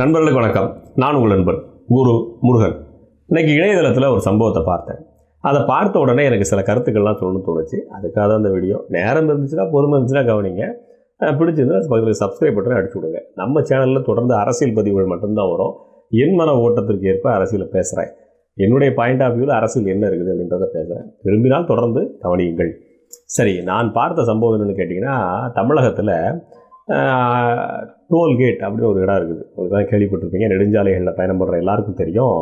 நண்பர்களுக்கு வணக்கம். நான் உங்கள் நண்பன் குரு முருகன். இன்னைக்கு இணையதளத்தில் ஒரு சம்பவத்தை பார்த்தேன். அதை பார்த்த உடனே எனக்கு சில கருத்துக்கள்லாம் சொல்லணும்னு தோணுச்சு. அதுக்காக தான் அந்த வீடியோ. நேரம் இருந்துச்சுன்னா பொறுமை இருந்துச்சுன்னா கவனிங்க. பிடிச்சிருந்தா பக்கத்தில் சப்ஸ்கிரைப் பட்டனை அடிச்சு விடுங்க. நம்ம சேனலில் தொடர்ந்து அரசியல் பதிவுகள் மட்டும்தான் வரும். என் மன ஓட்டத்திற்கு ஏற்ப அரசியலை பேசுகிறேன் என்னுடைய பாயிண்ட் ஆஃப் வியூவில் அரசியல் என்ன இருக்குது அப்படின்றத பேசுகிறேன் விரும்பினால் தொடர்ந்து கவனியுங்கள். சரி நான் பார்த்த சம்பவம் என்னென்னு கேட்டிங்கன்னா தமிழகத்தில் டோல்கேட் அப்படின்னு ஒரு இடம் இருக்குது. உங்களுக்கு தான் கேள்விப்பட்டிருப்பீங்க. நெடுஞ்சாலைகளில் பயணம் பண்ணுற எல்லாருக்கும் தெரியும்.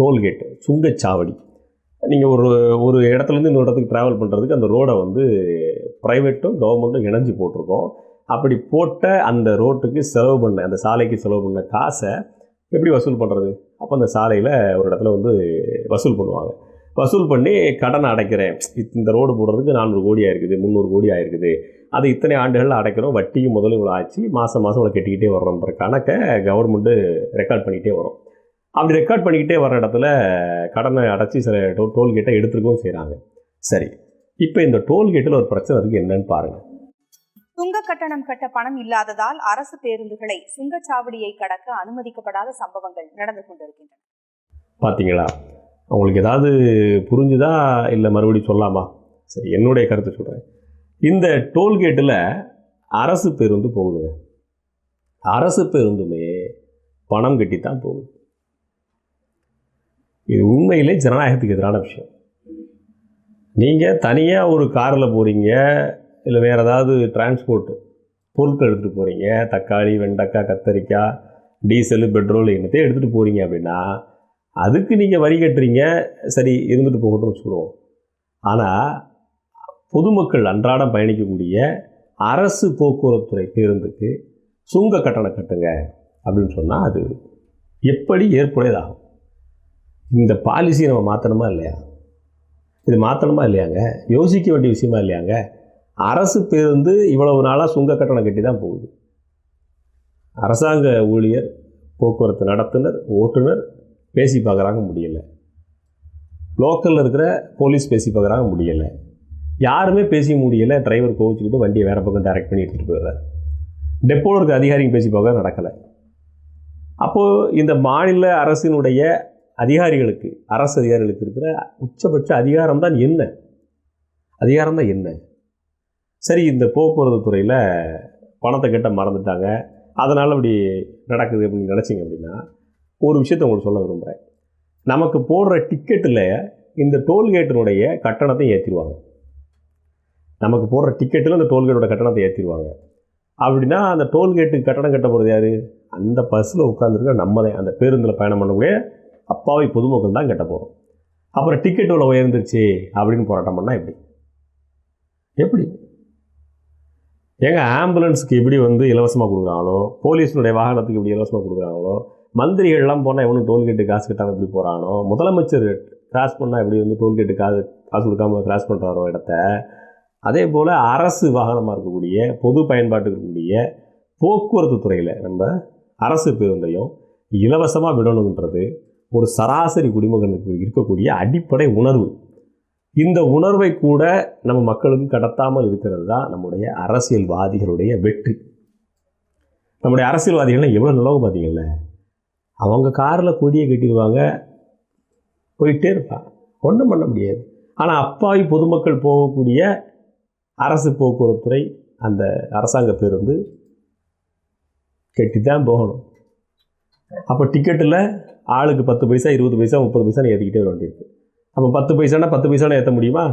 டோல்கேட் சுங்கச்சாவடி. நீங்கள் ஒரு ஒரு இடத்துலேருந்து இன்னொரு இடத்துக்கு ட்ராவல் பண்ணுறதுக்கு அந்த ரோடை வந்து ப்ரைவேட்டும் கவர்மெண்ட்டும் இணைஞ்சு போட்டிருக்கோம். அப்படி போட்ட அந்த ரோட்டுக்கு செலவு பண்ண அந்த சாலைக்கு செலவு பண்ண காசை எப்படி வசூல் பண்ணுறது அப்போ அந்த சாலையில் ஒரு இடத்துல வந்து வசூல் பண்ணுவாங்க. வசூல் பண்ணி கடனை அடைக்கிறேன். இந்த ரோடு போடுறதுக்கு நானூறு கோடி ஆயிருக்குது முந்நூறு கோடி ஆயிருக்குது. அது இத்தனை ஆண்டுகளில் அடைக்கிறோம். வட்டியும் முதலும் இவ்வளோ ஆச்சு. மாதம் மாதம் இவ்வளோ கட்டிக்கிட்டே வர்றோன்ற கணக்கை கவர்மெண்ட்டு ரெக்கார்ட் பண்ணிக்கிட்டே வரும். அப்படி ரெக்கார்ட் பண்ணிக்கிட்டே வர இடத்துல கடனை அடைச்சி சில டோ டோல்கேட்டை எடுத்துருக்கவும் செய்கிறாங்க சரி. இப்போ இந்த டோல்கேட்டில் ஒரு பிரச்சனை இருக்குது என்னன்னு பாருங்கள் சுங்க கட்டணம் கட்ட பணம் இல்லாததால் அரசு பேருந்துகளை சுங்கச்சாவடியை கடக்க அனுமதிக்கப்படாத சம்பவங்கள் நடந்து கொண்டிருக்கின்றன. பார்த்தீங்களா உங்களுக்கு ஏதாவது புரிஞ்சுதா? இல்லை மறுபடியும் சொல்லாமா? சரி என்னுடைய கருத்தை சொல்கிறேன் இந்த டோல்கேட்டில் அரசு பேருந்து போகுதுங்க அரசு பேருந்துமே பணம் கட்டி தான் போகுது. இது உண்மையிலே ஜனநாயகத்துக்கு எதிரான விஷயம். நீங்கள் தனியாக ஒரு காரில் போகிறீங்க இல்லை வேறு ஏதாவது டிரான்ஸ்போர்ட்டு பொருட்கள் எடுத்துகிட்டு போகிறீங்க தக்காளி வெண்டைக்காய் கத்தரிக்காய் டீசலு பெட்ரோல் என்னத்தையும் எடுத்துகிட்டு போகிறீங்க அப்படின்னா அதுக்கு நீங்கள் வரி கட்டுறீங்க சரி இருந்துட்டு போகட்டும்னு வச்சுக்கிடுவோம். ஆனால் பொதுமக்கள் அன்றாடம் பயணிக்கக்கூடிய அரசு போக்குவரத்துறை பேருந்துக்கு சுங்க கட்டணம் கட்டுங்க அப்படின்னு சொன்னால் அது எப்படி ஏற்புடையதாகும்? இந்த பாலிசியை நம்ம மாற்றணுமா இல்லையா? இது மாற்றணுமா இல்லையாங்க? யோசிக்க வேண்டிய விஷயமா இல்லையாங்க? அரசு பேருந்து இவ்வளவு நாளாக சுங்க கட்டணம் கட்டி தான் போகுது. அரசாங்க ஊழியர் போக்குவரத்து நடத்துனர் ஓட்டுநர் பேசி பார்க்குறாங்க முடியலை. லோக்கலில் இருக்கிற போலீஸ் பேசி பார்க்குறாங்க முடியலை. யாருமே பேசி முடியல. டிரைவர் கோவிச்சுக்கிட்டு வண்டியை வேறு பக்கம் டைரக்ட் பண்ணி எடுத்துகிட்டு போயிடுறாரு. டெப்போவில் இருக்க அதிகாரிங்க பேசி போக நடக்கலை. அப்போது இந்த மாநில அரசினுடைய அதிகாரிகளுக்கு அரசு அதிகாரிகளுக்கு இருக்கிற உச்சபட்ச அதிகாரம் தான் என்ன? அதிகாரம் தான் என்ன? சரி இந்த போக்குவரத்து துறையில் பணத்தை கட்ட மறந்துட்டாங்க. அதனால் அப்படி நடக்குது அப்படின்னு நினச்சிங்க அப்படின்னா ஒரு விஷயத்தை உங்களுக்கு சொல்ல விரும்புகிறேன் நமக்கு போடுற டிக்கெட்டில் இந்த டோல்கேட்டினுடைய கட்டணத்தை ஏற்றிடுவாங்க நமக்கு போடுற டிக்கெட்டில் அந்த டோல்கேட்டோட கட்டணத்தை ஏற்றிடுவாங்க அப்படின்னா அந்த டோல்கேட்டுக்கு கட்டணம் கட்ட போகிறது யார்? அந்த பஸ்ஸில் உட்காந்துருக்க நம்ம தான் அந்த பேருந்தில் பயணம் பண்ணக்கூடிய அப்பாவை பொதுமக்கள் தான் கட்ட போகிறோம் அப்புறம் டிக்கெட் இவ்வளோ உயர்ந்துருச்சு அப்படின்னு போராட்டம் பண்ணால் எப்படி? எப்படி? ஏங்க ஆம்புலன்ஸுக்கு எப்படி வந்து இலவசமாக கொடுக்குறாங்களோ? போலீஸினுடைய வாகனத்துக்கு எப்படி இலவசமாக கொடுக்குறாங்களோ? மந்திரிகள்லாம் போனால் எவனும் டோல்கேட்டு காசு கட்டாமல் எப்படி போகிறானோ முதலமைச்சர் கிராஸ் பண்ணால் எப்படி வந்து டோல்கேட்டு காசு காசு கொடுக்காம கிராஸ் பண்ணுறாரோ இடத்த? அதே போல் அரசு வாகனமாக இருக்கக்கூடிய பொது பயன்பாட்டுக்கு இருக்கக்கூடிய போக்குவரத்து துறையில் நம்ம அரசு பேருந்தையும் இலவசமாக விடணுன்றது ஒரு சராசரி குடிமகனுக்கு இருக்கக்கூடிய அடிப்படை உணர்வு. இந்த உணர்வை கூட நம்ம மக்களுக்கு கடத்தாமல் இருக்கிறது தான் நம்முடைய அரசியல்வாதிகளுடைய வெற்றி. நம்முடைய அரசியல்வாதிகள்லாம் எவ்வளோ நல்லவங்க பார்த்தீங்கல்ல? அவங்க காரில் கொடியை கட்டிடுவாங்க போயிட்டே இருப்பாங்க. ஒன்றும் பண்ண முடியாது. ஆனால் அப்பாவி பொதுமக்கள் போகக்கூடிய அரசு போக்குவரத்துறை அந்த அரசாங்க பேருந்து கட்டி தான் போகணும். அப்போ டிக்கெட்டில் ஆளுக்கு பத்து பைசா இருபது பைசா முப்பது பைசான்னு ஏற்றிக்கிட்டே வர வேண்டியிருக்கு. அப்போ பத்து பைசானா பத்து பைசானா ஏற்ற முடியுமா?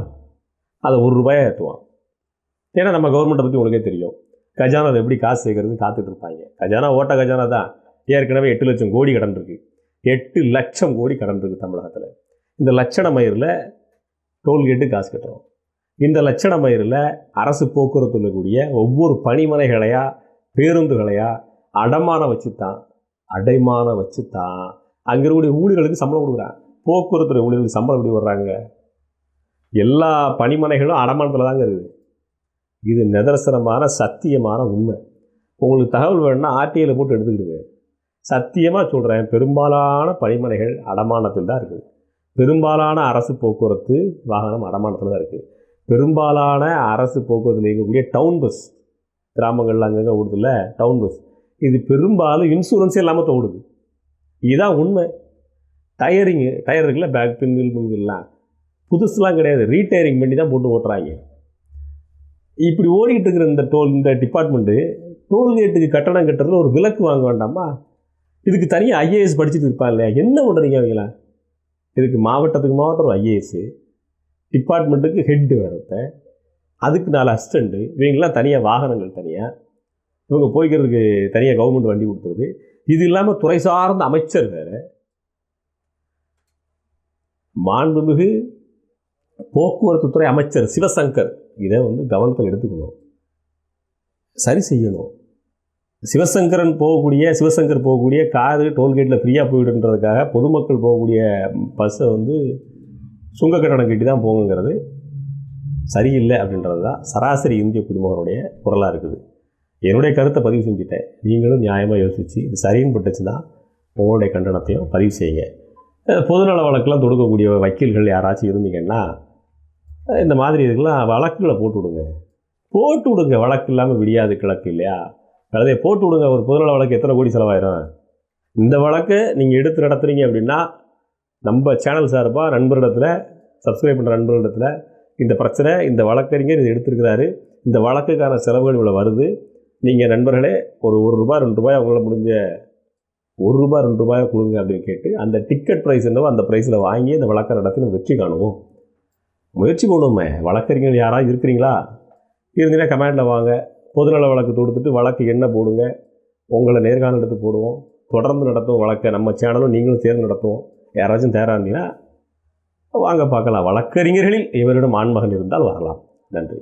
அதை ஒரு ரூபாயாக ஏற்றுவான் ஏன்னா நம்ம கவர்மெண்ட்டை பற்றி உங்களுக்கே தெரியும். கஜானா எப்படி காசு சேர்க்கறதுன்னு காத்துட்டு இருப்பாங்க. கஜானா ஓட்ட கஜானா தான். ஏற்கனவே எட்டு லட்சம் கோடி கடன் இருக்கு எட்டு லட்சம் கோடி கடன் இருக்குது தமிழகத்தில். இந்த லட்சண மயிரில் டோல்கேட்டு காசு கட்டுறோம். இந்த லட்சண மயிரில் அரசு போக்குவரத்தில் கூடிய ஒவ்வொரு பணிமனைகளையா பேருந்துகளையா அடமானம் வச்சு தான் அடைமானம் வச்சு தான் அங்கே இருக்கக்கூடிய ஊழியர்களுக்கு சம்பளம் கொடுக்குறாங்க. போக்குவரத்து ஊழியர்களுக்கு சம்பளம் எப்படி வர்றாங்க? எல்லா பணிமனைகளும் அடமானத்தில் தாங்க இருக்குது. இது நிதர்சனமான சத்தியமான உண்மை. உங்களுக்கு தகவல் வேணும்னா ஆர்டிஐயில் போட்டு எடுத்துக்கிடுங்க. சத்தியமாக சொல்கிறேன் பெரும்பாலான பணிமனைகள் அடமானத்தில் தான் இருக்குது. பெரும்பாலான அரசு போக்குவரத்து வாகனம் அடமானத்தில் தான் இருக்குது. பெரும்பாலான அரசு போக்குவரத்தில் இயங்கக்கூடிய டவுன் பஸ் கிராமங்கள்ல அங்கங்கே ஓடுதில்ல டவுன் பஸ் இது பெரும்பாலும் இன்சூரன்ஸே இல்லாமல் தோடுது இதுதான் உண்மை. டயரிங்கு டயர் இருக்குல்ல பேக் பின் வீல் முன்வீல்லாம் புதுசுலாம் கிடையாது. ரீடயரிங் பண்ணி தான் போட்டு ஓட்டுறாங்க. இப்படி ஓடிக்கிட்டு இருக்கிற இந்த டோல் இந்த டிபார்ட்மெண்ட்டு டோல்கேட்டுக்கு கட்டணம் கட்டுறதுல ஒரு விலக்கு வாங்க வேண்டாமா? இதுக்கு தனியாக ஐஏஎஸ் படிச்சுட்டு இருப்பாங்க இல்லையா? என்ன பண்ணுறீங்க அவங்கள? இதுக்கு மாவட்டத்துக்கு மாவட்டம் ஐஏஎஸ்ஸு டிபார்ட்மெண்ட்டுக்கு ஹெட்டு வரத்தேன் அதுக்கு நாலு அசிஸ்டண்ட்டு இவங்கெல்லாம் தனியாக வாகனங்கள் தனியாக இவங்க போய்க்கிறதுக்கு தனியாக கவர்மெண்ட் வண்டி கொடுத்துருது. இது இல்லாமல் துறை சார்ந்த அமைச்சர் வேறு. மாண்புமிகு போக்குவரத்து துறை அமைச்சர் சிவசங்கர் இதை வந்து கவனத்தில் எடுத்துக்கணும். சரி செய்யணும். சிவசங்கரன் போகக்கூடிய சிவசங்கர் போகக்கூடிய காரு டோல்கேட்டில் ஃப்ரீயாக போயிடுன்றதுக்காக பொதுமக்கள் போகக்கூடிய பஸ்ஸை வந்து சுங்க கட்டணம் கட்டி தான் போகுங்கிறது சரியில்லை அப்படின்றது தான் சராசரி இந்திய குடிமகனுடைய குரலாக இருக்குது. என்னுடைய கருத்தை பதிவு செஞ்சுட்டேன். நீங்களும் நியாயமாக யோசித்து இது சரின்னு பட்டுச்சுன்னா உங்களுடைய கண்டனத்தையும் பதிவு செய்யுங்க. பொதுநல வழக்கெல்லாம் தொடுக்கக்கூடிய வக்கீல்கள் யாராச்சும் இருந்தீங்கன்னா இந்த மாதிரி இதுக்கெல்லாம் வழக்குகளை போட்டு விடுங்க. போட்டு விடுங்க. வழக்கு இல்லாமல் விடியாது கிழக்கு இல்லையா? அதை போட்டு விடுங்க. ஒரு பொதுநல வழக்கு எத்தனை கோடி செலவாயிரும்? இந்த வழக்கை நீங்கள் எடுத்து நடத்துறீங்க அப்படின்னா நம்ம சேனல் சார்பாக நண்பரிடத்தில் சப்ஸ்கிரைப் பண்ணுற நண்பர்களிடத்தில் இந்த பிரச்சனை இந்த வழக்கறிஞர் இது எடுத்திருக்கிறாரு. இந்த வழக்குக்கான செலவுகள் இவ்வளோ வருது. நீங்கள் நண்பர்களே ஒரு ஒரு ரூபாய் ரெண்டு ரூபாய் அவங்களால முடிஞ்ச ஒரு ரூபாய் ரெண்டு ரூபாய் கொடுங்க அப்படின்னு கேட்டு அந்த டிக்கெட் ப்ரைஸ் என்னவோ அந்த ப்ரைஸில் வாங்கி அந்த வழக்கை நடத்தி நம்ம வெற்றி காணுவோம். முயற்சி பண்ணுவோமே. வழக்கறிஞர் யாராவது இருக்கிறீங்களா? இருந்தீங்கன்னா கமெண்டில் வாங்க. பொதுநல வழக்கு தொடுத்துட்டு வழக்கு என்ன போடுங்க. உங்களை நேர்காணல் எடுத்து போடுவோம். தொடர்ந்து நடத்தும் வழக்கை நம்ம சேனலும் நீங்களும் சேர்ந்து நடத்துவோம். யாராச்சும் தயாராக இருந்தீங்கன்னா வாங்க பார்க்கலாம். வழக்கறிஞர்களில் இவரிடம் ஆண்மகன் இருந்தால் வரலாம். நன்றி.